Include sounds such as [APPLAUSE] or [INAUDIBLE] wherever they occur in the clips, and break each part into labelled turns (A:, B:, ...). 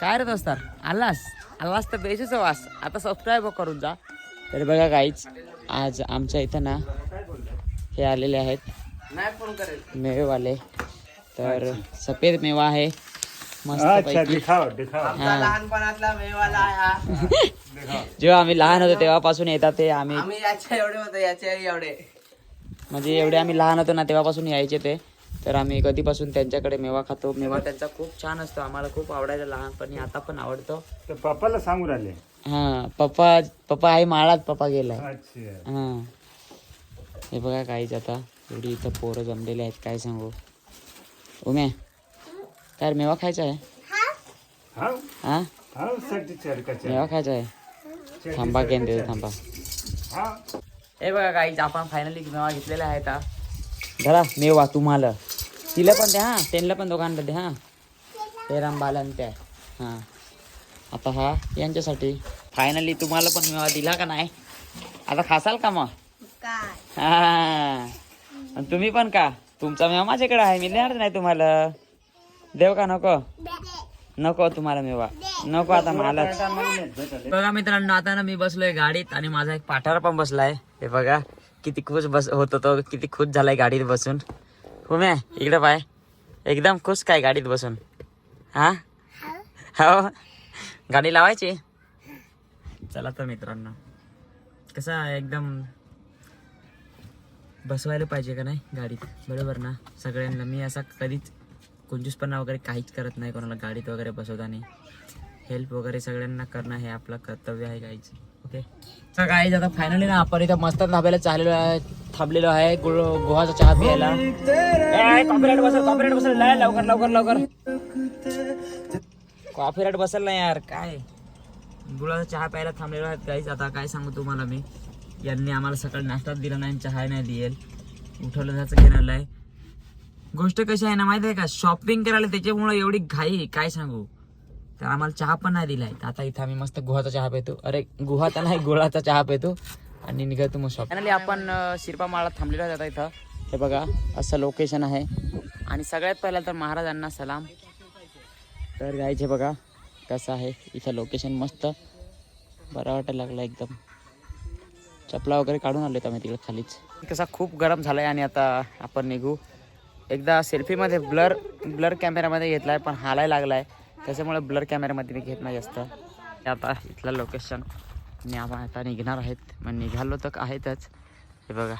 A: काय रे दोस्तार? आलास? आलास तर बेसीच वास. आता सबस्क्राईब करून जा. तर बघा काहीच आज आमच्या इथं ना हे आलेले आहेत. मेवेवाले. तर सफेद मेवा आहे. [LAUGHS] जेव्हा आम्ही लहान होतो तेव्हापासून येतात ते आम्ही.
B: आम्ही याच्या एवढे होतो याच्या एवढे.
A: म्हणजे एवढे आम्ही लहान होतो ना तेव्हापासून यायचे ते. तर आम्ही कधीपासून त्यांच्याकडे मेवा खातो. मेवा त्यांचा खूप छान असतो. आम्हाला खूप आवडायचा लहानपणी. आता पण आवडतो.
C: तर पप्पाला सांगून राहिले.
A: हा पप्पा पप्पा आहे माळात पप्पा गेलाय.
C: अच्छा.
A: हा. हे बघा काहीच आता एवढी इथं पोरं जमलेले आहेत. काय सांगू? उम्या काय रे, मेवा खायचा आहे?
C: हा?
A: हा?
C: हा साठी
A: मेवा खायचा आहे. थांबा केंद्र थांबा.
C: हा?
A: हे बघा काहीच आपण फायनली मेवा घेतलेला आहे आता. धरा मेवा तुम्हाला. तिला पण द्या हा. त्यांना पण दोघांना द्या हा. ते रामबालन त्या हां. आता हा यांच्यासाठी. फायनली तुम्हाला पण मेवा दिला का नाही? आता खासाल का मग? हा. आणि तुम्ही पण का? तुमचा मेवा माझ्याकडे आहे मी देणार नाही तुम्हाला. देव का नको? नको तुम्हाला मेवा. नको आता मला बघा मित्रांनो आता ना मी बसलोय गाडीत आणि माझा एक पाठार पण बसलाय. हे बघा किती खुश बस होत होतो किती खुश झालाय गाडीत बसून. उम्या इकडे पाय. एकदम खुश काय गाडीत बसून. हा? हो? गाडी लावायची? चला तर मित्रांनो. कसं आहे, एकदम बसवायला पाहिजे का नाही गाडीत? बरोबर ना? सगळ्यांना. मी असा कधीच कुंजूसपणा वगैरे काहीच करत नाही कोणाला गाडीत वगैरे बसवताना. हेल्प वगैरे सगळ्यांना करणं हे आपलं कर्तव्य आहे काहीच ओके तर गाईज आता फायनली ना आपण इथं मस्त धाब्याला चाललेलो आहे थांबलेलो आहे. गुळ गुहाचा चहा प्यायला. कॉपीराईट बसल कॉपीराईट बसल नाही लवकर लवकर लवकर. कॉपीराईट बसल ना यार काय? गुळाचा चहा प्यायला थांबलेलो आहेत काहीच आता काय सांगू तुम्हाला मी? यांनी आम्हाला सकाळी नाश्ताच दिला नाही चहा नाही दिल उठवलं जायचं घेणार आहे. गोष्ट कशी आहे ना माहिती आहे का? शॉपिंग करायला त्याच्यामुळे एवढी घाई काय सांगू? तर आम्हाला चहा पण नाही दिलाय. तर आता इथं आम्ही मस्त गुहाचा चहा पितो. अरे गुहाचा नाही गुळाचा चहा पितो. आणि निघतो मग शॉप फायनली आपण शिरपा माळा थांबलेलो आहे आता इथं. हे बघा असं लोकेशन आहे. आणि सगळ्यात पहिला तर महाराजांना सलाम. तर गायचे बघा कसं आहे इथं लोकेशन मस्त. बरं वाटायला लागलं एकदम. चपला वगैरे काढून आलो आम्ही तिकडे खालीच? कसा खूप गरम झाला आहे आणि आता आपण निघू. एकदा सेल्फीमध्ये ब्लर ब्लर कॅमेऱ्यामध्ये घेतला आहे पण हालाय लागला आहे त्याच्यामुळे ब्लर कॅमेऱ्यामध्ये मी घेत नाही जास्त. आता इथलं लोकेशन आणि आपण आता निघणार आहेत. मग निघालो तर आहेतच. हे बघा.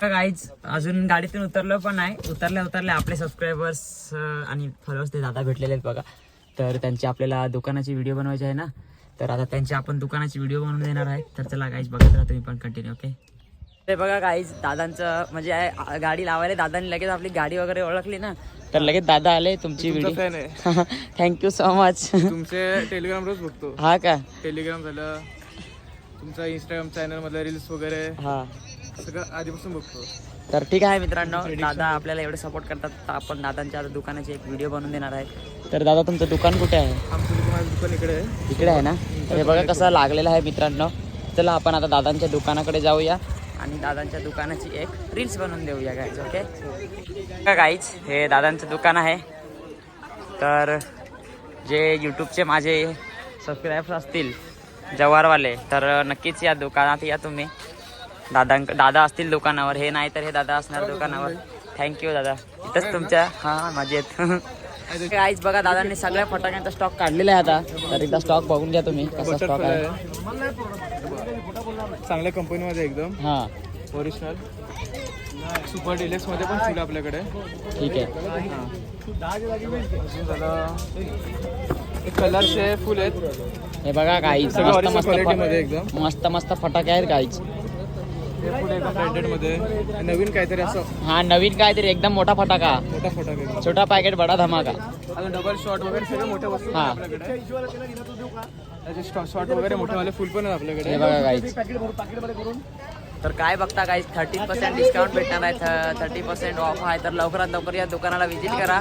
A: काहीच अजून गाडीतून उतरलो पण नाही. उतरल्या उतरल्या आपले सबस्क्रायबर्स आणि फॉलोअर्स ते दादा भेटलेले आहेत बघा. तर त्यांची आपल्याला दुकानाची व्हिडिओ बनवायची आहे ना? तर आता त्यांची आपण दुकानाची व्हिडिओ बनवून देणार आहे. तर चला काहीच बघत राहा तुम्ही पण कंटिन्यू ओके ते बघा काहीच दादांचं म्हणजे गाडी लावायला दादांनी लगेच आपली गाडी वगैरे ओळखली ना. तर लगेच दादा आले तुमची video thank you so much
D: तुमचे टेलिग्राम रोज बघतो.
A: हा का?
D: टेलिग्राम झालं तुमचा इंस्टाग्राम चॅनल मधलं रील्स वगैरे
A: हा.
D: सगळं आधीपासून बघतो.
A: तर ठीक आहे मित्रांनो दादा आपल्याला एवढे सपोर्ट करतात तर आपण दादांच्या आता दुकानाची एक व्हिडिओ बनवून देणार आहे. तर दादा तुमचं दुकान कुठे आहे?
D: आमचं दुकान दुकान इकडे आहे.
A: इकडे आहे ना? हे बघा कसं लागलेलं आहे मित्रांनो. चला आपण आता दादांच्या दुकानाकडे जाऊया. आणि दादांच्या दुकानाची एक रील्स बनवून देऊया गाईज ओके गाईज हे दादांचं दुकान आहे. तर जे यूट्यूबचे माझे सबस्क्रायबर्स असतील जवारवाले तर नक्कीच या दुकानात या तुम्ही. दादां दादा असतील दुकानावर हे नाही तर हे दादा असणार दुकानावर. थँक्यू दादा. इथंच तुमच्या हां मजेत काहीच बघा दादांनी सगळ्या फटाक्यांचा स्टॉक काढलेला आहे आता. तर एकदा स्टॉक बघून घ्या तुम्ही कसा स्टॉक आहे.
D: चांगल्या कंपनीमध्ये एकदम.
A: हां.
D: ओरिजिनल सुपर डिलेक्समध्ये पण फुलं आपल्याकडे.
A: ठीक आहे.
D: अजून झालं कलरचे फुल आहेत.
A: हे बघा काहीच
D: सगळं
A: मस्त
D: original
A: मस्त
D: quality मध्ये एकदम.
A: मस्त मस्त फटाके आहेत काहीच
D: हे फुल एकदम ब्रँडेडमध्ये. नवीन काहीतरी असं.
A: हा नवीन काहीतरी एकदम मोठा फटाका.
D: मोठा फटाका
A: छोटा पॅकेट बडा धमाका.
D: अजून डबल शॉट वगैरे सगळे मोठ्या वस्तू
A: हा.
D: आपल्याकडे. त्याचे शॉट वगैरे मोठेवाले फुल पण आहेत आपल्याकडे.
A: हे बघा काहीच तर काय बघता काही थर्टी पर्सेंट डिस्काउंट भेटणार आहे. थर्टी पर्सेंट ऑफ आहे. तर लवकरात लवकर या दुकानाला व्हिजिट करा.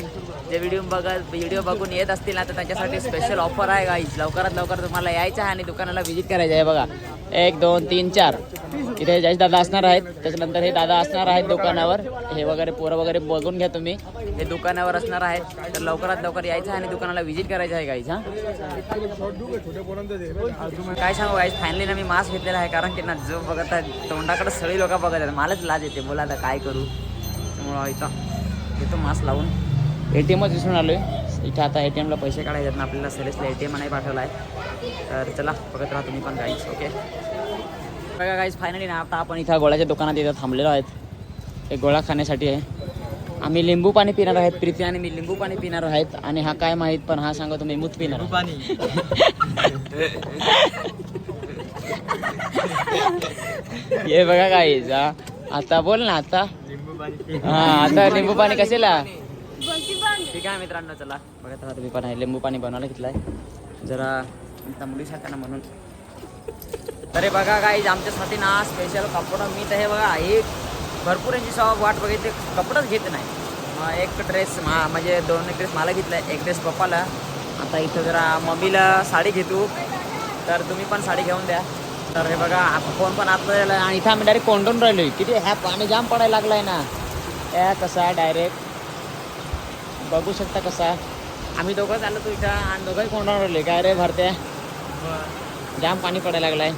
A: जे व्हिडिओ बघत व्हिडिओ बघून येत असतील ना तर त्यांच्यासाठी स्पेशल ऑफर आहे गाईज लवकरात लवकर तुम्हाला यायचं आहे आणि दुकानाला व्हिजिट करायचं आहे. बघा. एक दोन तीन चार. इथे जयेश दादा असणार आहेत. त्याच्यानंतर हे दादा असणार आहेत दुकानावर. हे वगैरे पोरं वगैरे बघून घ्या तुम्ही. हे दुकानावर असणार आहेत. तर लवकरात लवकर यायचं आहे आणि दुकानाला व्हिजिट करायचं आहे गाईज हा. काय सांगू गाईज फायनली ना मी मास्क घेतलेला आहे कारण की ना जो बघत आहे तोंडाकडे सगळी लोक बघत आहेत. मलाच लाज येते. बोला आता काय करू. त्यामुळं इथं घेतो मास्क लावून. ए टी एमच विसरून आलो आहे इथं आता ए टी एमला पैसे काढायचे आहेत ना आपल्याला सरेसला ए टी एम नाही पाठवला आहे तर चला बघत राहा तुम्ही पण गाईज ओके बघा गाईज फायनली ना आता आपण इथं गोळ्याच्या दुकानात इथं थांबलेलो आहेत. एक गोळा खाण्यासाठी आहे. आम्ही लिंबू पाणी पिणार आहेत प्रीती आणि मी लिंबू पाणी पिणार आहेत. आणि हा काय माहीत पण हा सांगा तुम्ही मूत पिणार [LAUGHS] हे बघा काय आता बोल ना आता. हा आता लिंबू पाणी कशाला? ठीक आहे मित्रांनो चला. बघत राहा तुम्ही पण आहे लिंबू पाणी बनवायला घेतलाय. जरा मुली शाखा ना म्हणून. तरी बघा गाईज आमच्यासाठी ना स्पेशल कपडा मी तर हे बघा. एक भरपूर यांची शॉप वाट बघितली कपडाच घेत नाही. एक ड्रेस मा म्हणजे दोन ड्रेस मला घेतला एक ड्रेस पप्पाला. आता इथं जरा मम्मीला साडी घेतो तर तुम्ही पण साडी घेऊन द्या. तर हे बघा फोन पण आत झाला आणि इथं आम्ही डायरेक्ट कोंडून राहिलो किती ह्या पाणी जाम पडायला लागलाय ना. या कसा डायरेक्ट बघू शकता कसा आम्ही दोघं चाललो तू इथं आणि दोघंही कोंडून राहिले काय रे भरते जाम पाणी पडायला लागलाय.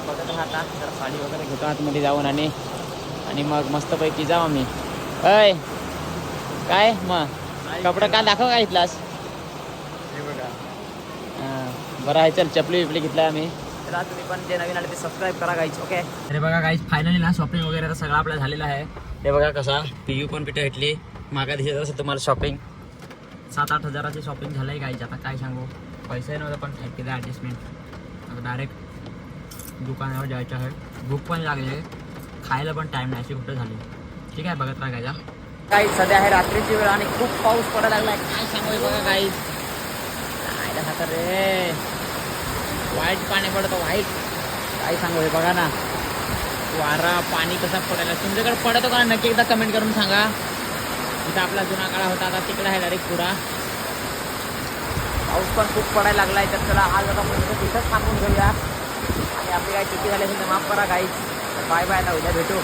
A: बघत राहता तर साडी वगैरे घेतो आतमध्ये जाऊन आणि आणि मग मस्तपैकी जाऊ आम्ही. अय काय मग? कपडा का दाखव का हां, बरं आहे चल चपली बिपली घेतलाय आम्ही. चला तुम्ही पण जे नवीन आले ते सबस्क्राईब करा गाईच ओके अरे बघा गाईच फायनली ना शॉपिंग वगैरे आता सगळं आपलं झालेलं आहे. हे बघा कसा पी यू पण पिठं घेतली. मागा दिसत असेल तुम्हाला शॉपिंग सात आठ हजाराची शॉपिंग झालं आहे गाईच आता काय सांगू? पैसे नव्हतं पण केलं ॲडजस्टमेंट आता डायरेक्ट दुकानावर जायचं आहे. भूक पण लागली खायला पण टाईम नाही अशी कुठं झाली. ठीक आहे बघत राहा काही सध्या आहे रात्रीची वेळ आणि खूप पाऊस पडायला लागलाय. काय सांगू बघा काही काय राहतं रे? वाईट पाणी पडतं वाईट. काय सांगू हे बघा ना. वारा पाणी कसा पडायला तुमच्याकडे पडतो का? नक्की एकदा कमेंट करून सांगा. इथं आपला जुना काळा होता आता तिकडे आहे डायरेक्ट पुरा. पाऊस पण खूप पडायला लागलाय तर चला आज आता तिथंच थांबून घेऊया. आणि आपली काय चुकी झाली असेल तर माफ करा काही बाय बाय आता उद्या भेटू.